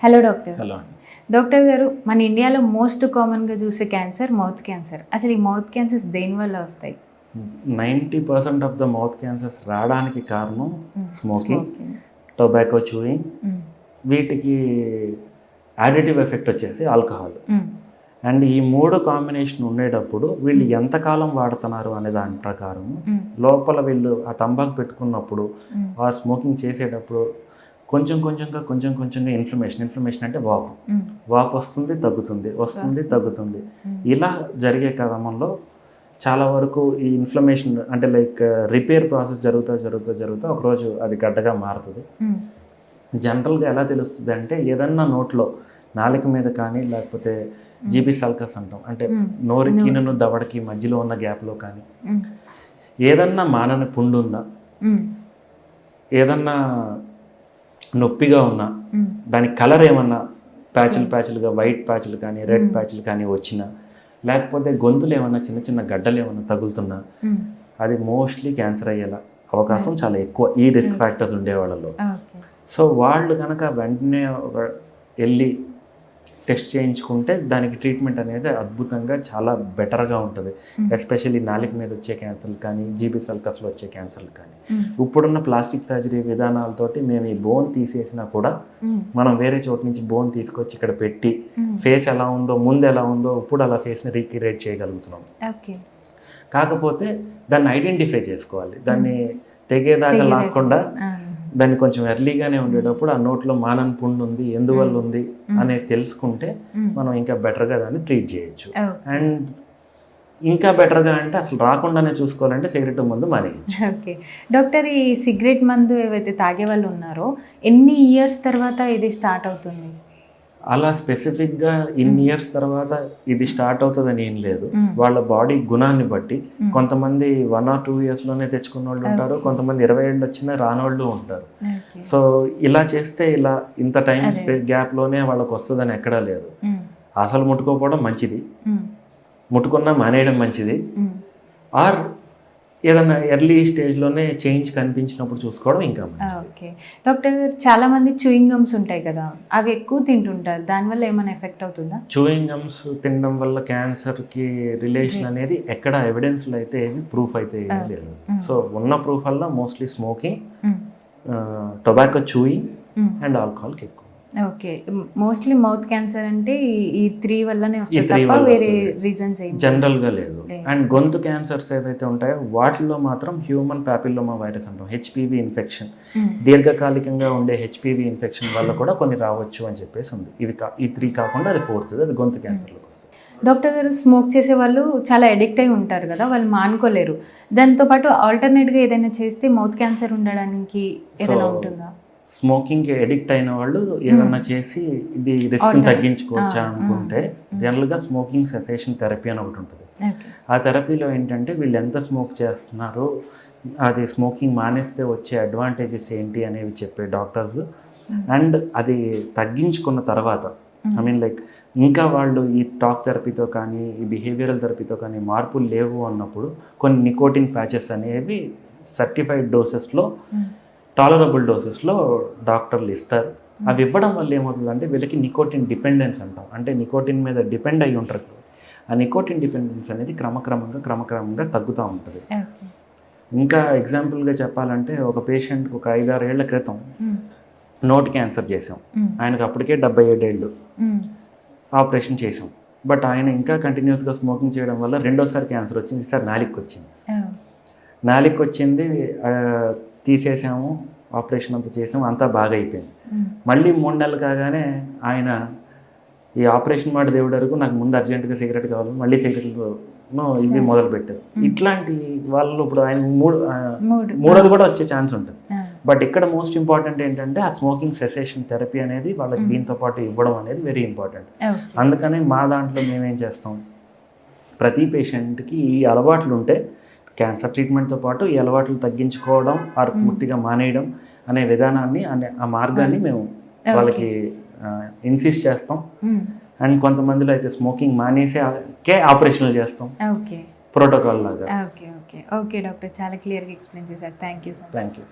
Hello doctor hello doctor గారు మన ఇండియాలో మోస్ట్ కామన్గా చూసే క్యాన్సర్ మౌత్ క్యాన్సర్ అసలు ఈ మౌత్ క్యాన్సర్స్ దేని వల్ల వస్తాయి? Ninety percent of the mouth cancers రావడానికి కారణం Hmm. Smoking tobacco chewing. వీటికి యాడిటివ్ ఎఫెక్ట్ వచ్చేసి ఆల్కహాల్ అండ్ ఈ మూడు కాంబినేషన్ ఉండేటప్పుడు వీళ్ళు ఎంతకాలం వాడుతున్నారు అనే దాని ప్రకారం లోపల వీళ్ళు ఆ తంబాకు పెట్టుకున్నప్పుడు ఆ స్మోకింగ్ చేసేటప్పుడు కొంచెం కొంచెంగా కొంచెం కొంచెంగా ఇన్ఫ్లమేషన్ ఇన్ఫ్లమేషన్ అంటే వాపు. వాపు వస్తుంది తగ్గుతుంది వస్తుంది తగ్గుతుంది. ఇలా జరిగే క్రమంలో చాలా వరకు ఈ ఇన్ఫ్లమేషన్ అంటే లైక్ రిపేర్ ప్రాసెస్ జరుగుతూ జరుగుతూ జరుగుతూ ఒకరోజు అది గడ్డగా మారుతుంది. జనరల్గా ఎలా తెలుస్తుంది అంటే ఏదన్నా నోట్లో నాలుక మీద కానీ లేకపోతే జీబీ సల్కస్ అంటాం. అంటే నోరుకి నన్ను దవడకి మధ్యలో ఉన్న గ్యాప్లో కానీ ఏదన్నా మానని పుండు ఉందా ఏదన్నా నొప్పిగా ఉన్నా దాని కలర్ ఏమన్నా ప్యాచులు ప్యాచులుగా వైట్ ప్యాచులు కానీ రెడ్ ప్యాచులు కానీ వచ్చినా లేకపోతే గొంతులు ఏమన్నా చిన్న చిన్న గడ్డలు ఏమన్నా తగులుతున్నా అది మోస్ట్లీ క్యాన్సర్ అయ్యేలా అవకాశం చాలా ఎక్కువ. ఈ రిస్క్ ఫ్యాక్టర్స్ ఉండే వాళ్ళలో సో వాళ్ళు కనుక వెంటనే వెళ్ళి టెస్ట్ చేయించుకుంటే దానికి ట్రీట్మెంట్ అనేది అద్భుతంగా చాలా బెటర్గా ఉంటుంది. ఎస్పెషల్లీ నాలుక మీద వచ్చే క్యాన్సర్లు కానీ జీబీ సల్కస్లో వచ్చే క్యాన్సర్లు కానీ. ఇప్పుడున్న ప్లాస్టిక్ సర్జరీ విధానాలతోటి మేము ఈ బోన్ తీసేసినా కూడా మనం వేరే చోటు నుంచి బోన్ తీసుకొచ్చి ఇక్కడ పెట్టి ఫేస్ ఎలా ఉందో ముందు ఎలా ఉందో ఇప్పుడు అలా ఫేస్ని రీక్రియేట్ చేయగలుగుతున్నాం. ఓకే. కాకపోతే దాన్ని ఐడెంటిఫై చేసుకోవాలి. దాన్ని తెగేదాకా లాక్కుండా దాన్ని కొంచెం ఎర్లీగానే ఉండేటప్పుడు ఆ నోట్లో మానని పుండు ఉంది ఎందువల్ల ఉంది అనేది తెలుసుకుంటే మనం ఇంకా బెటర్గా దాన్ని ట్రీట్ చేయొచ్చు. అండ్ ఇంకా బెటర్గా అంటే అసలు రాకుండానే చూసుకోవాలంటే సిగరెట్ ముందు మానేయచ్చు. ఓకే. డాక్టర్ ఈ సిగరెట్ మందు ఏవైతే తాగే వాళ్ళు ఉన్నారో ఎన్ని ఇయర్స్ తర్వాత ఇది స్టార్ట్ అవుతుంది? అలా స్పెసిఫిక్గా ఇన్ని ఇయర్స్ తర్వాత ఇది స్టార్ట్ అవుతుందని ఏం లేదు. వాళ్ళ బాడీ గుణాన్ని బట్టి కొంతమంది వన్ ఆర్ టూ ఇయర్స్లోనే తెచ్చుకున్న వాళ్ళు ఉంటారు కొంతమంది ఇరవై ఏళ్ళు వచ్చినా రానోళ్ళు ఉంటారు. సో ఇలా చేస్తే ఇలా ఇంత టైం గ్యాప్లోనే వాళ్ళకి వస్తుందని ఎక్కడా లేదు. అసలు ముట్టుకోకపోవడం మంచిది. ముట్టుకున్నా మానేయడం మంచిది. ఆర్ ఏదైనా ఎర్లీ స్టేజ్లోనే చేంజ్ కనిపించినప్పుడు చూసుకోవడం ఇంకా ఓకే. డాక్టర్ గారు చాలా మంది చూయింగ్ గమ్స్ ఉంటాయి కదా అవి ఎక్కువ తింటుంటారు. దానివల్ల ఏమైనా ఎఫెక్ట్ అవుతుందా? చూయింగ్ గమ్స్ తినడం వల్ల క్యాన్సర్కి రిలేషన్ అనేది ఎక్కడ ఎవిడెన్స్లో అయితే ఏమి ప్రూఫ్ అయితే లేదు. సో ఉన్న ప్రూఫ్ వల్ల mostly smoking tobacco chewing and ఆల్కహాల్కి ఎక్కువ. ఓకే. మోస్ట్లీ మౌత్ క్యాన్సర్ అంటే ఈ- త్రీ వల్లనే వస్తుంది తప్ప వేరే. రీజన్స్ ఏం జనరల్గా లేదు. అండ్ గొంతు క్యాన్సర్స్ ఏవైతే ఉంటాయో వాటిలో మాత్రం హ్యూమన్ ప్యాపిల్లోమా వైరస్ అంటాం హెచ్పివి ఇన్ఫెక్షన్ దీర్ఘకాలికంగా ఉండే హెచ్పివి ఇన్ఫెక్షన్ వల్ల కూడా కొన్ని రావచ్చు అని చెప్పేసి ఉంది. ఇవి కా ఈ త్రీ కాకుండా అది ఫోర్త్ అది గొంతు క్యాన్సర్లోకి వస్తుంది. డాక్టర్ గారు స్మోక్ చేసే వాళ్ళు చాలా అడిక్ట్ అయి ఉంటారు కదా వాళ్ళు మానుకోలేరు. దాంతోపాటు ఆల్టర్నేట్గా ఏదైనా చేస్తే మౌత్ క్యాన్సర్ ఉండడానికి ఏదైనా ఉంటుందా? స్మోకింగ్కి ఎడిక్ట్ అయిన వాళ్ళు ఏదన్నా చేసి ఇది రిస్క్ తగ్గించుకోవచ్చా అనుకుంటే జనరల్గా స్మోకింగ్ సెసేషన్ థెరపీ అని ఒకటి ఉంటుంది. ఆ థెరపీలో ఏంటంటే వీళ్ళు ఎంత స్మోక్ చేస్తున్నారు అది స్మోకింగ్ మానేస్తే వచ్చే అడ్వాంటేజెస్ ఏంటి అనేవి చెప్పే డాక్టర్స్ అండ్ అది తగ్గించుకున్న తర్వాత ఐ మీన్ లైక్ ఇంకా వాళ్ళు ఈ టాక్ థెరపీతో కానీ ఈ బిహేవియరల్ థెరపీతో కానీ మార్పులు లేవు అన్నప్పుడు కొన్ని నికోటిన్ ప్యాచెస్ అనేవి సర్టిఫైడ్ డోసెస్లో టాలరబుల్ డోసెస్లో డాక్టర్లు ఇస్తారు. అవి ఇవ్వడం వల్ల ఏమవుతుందంటే వీళ్ళకి నికోటిన్ డిపెండెన్స్ అంటాం. అంటే నికోటిన్ మీద డిపెండ్ అయి ఉంటారు. ఆ నికోటిన్ డిపెండెన్స్ అనేది క్రమక్రమంగా క్రమక్రమంగా తగ్గుతూ ఉంటుంది. ఇంకా ఎగ్జాంపుల్గా చెప్పాలంటే ఒక పేషెంట్కి ఒక ఐదారు ఏళ్ళ క్రితం నోటి క్యాన్సర్ చేసాం ఆయనకు అప్పటికే డెబ్బై ఏడేళ్ళు ఆపరేషన్ చేసాం బట్ ఆయన ఇంకా కంటిన్యూస్గా స్మోకింగ్ చేయడం వల్ల రెండోసారి క్యాన్సర్ వచ్చింది. ఈసారి నాలికి వచ్చింది నాలికి వచ్చింది తీసేసాము ఆపరేషన్ అంతా చేసాము అంతా బాగా అయిపోయింది. మళ్ళీ మూడు నెలలు కాగానే ఆయన ఈ ఆపరేషన్ మాట దేవుడు వరకు నాకు ముందు అర్జెంటుగా సిగరెట్ కావాలి మళ్ళీ సిగరెట్లు ఇవి మొదలు పెట్టారు ఇట్లాంటి వాళ్ళు ఇప్పుడు ఆయన మూడు మూడోది కూడా వచ్చే ఛాన్స్ ఉంటుంది. బట్ ఇక్కడ మోస్ట్ ఇంపార్టెంట్ ఏంటంటే ఆ స్మోకింగ్ సెసేషన్ థెరపీ అనేది వాళ్ళకి దీంతో పాటు ఇవ్వడం అనేది వెరీ ఇంపార్టెంట్ అందుకని మా దాంట్లో మేమేం చేస్తాం? ప్రతి పేషెంట్కి ఈ అలవాట్లు ఉంటే క్యాన్సర్ ట్రీట్మెంట్తో పాటు ఈ అలవాట్లు తగ్గించుకోవడం ఆరు పూర్తిగా మానేయడం అనే విధానాన్ని అనే ఆ మార్గాన్ని మేము. వాళ్ళకి ఇన్సిస్ట్ చేస్తాం. అండ్ కొంతమందిలో అయితే స్మోకింగ్ మానేసే ఆపరేషన్లు చేస్తాం. ఓకే. ప్రోటోకాల్ లాగా. Okay okay. ఓకే డాక్టర్ చాలా క్లియర్గా ఎక్స్ప్లెయిన్ చేశారు. Thank you so much thank you.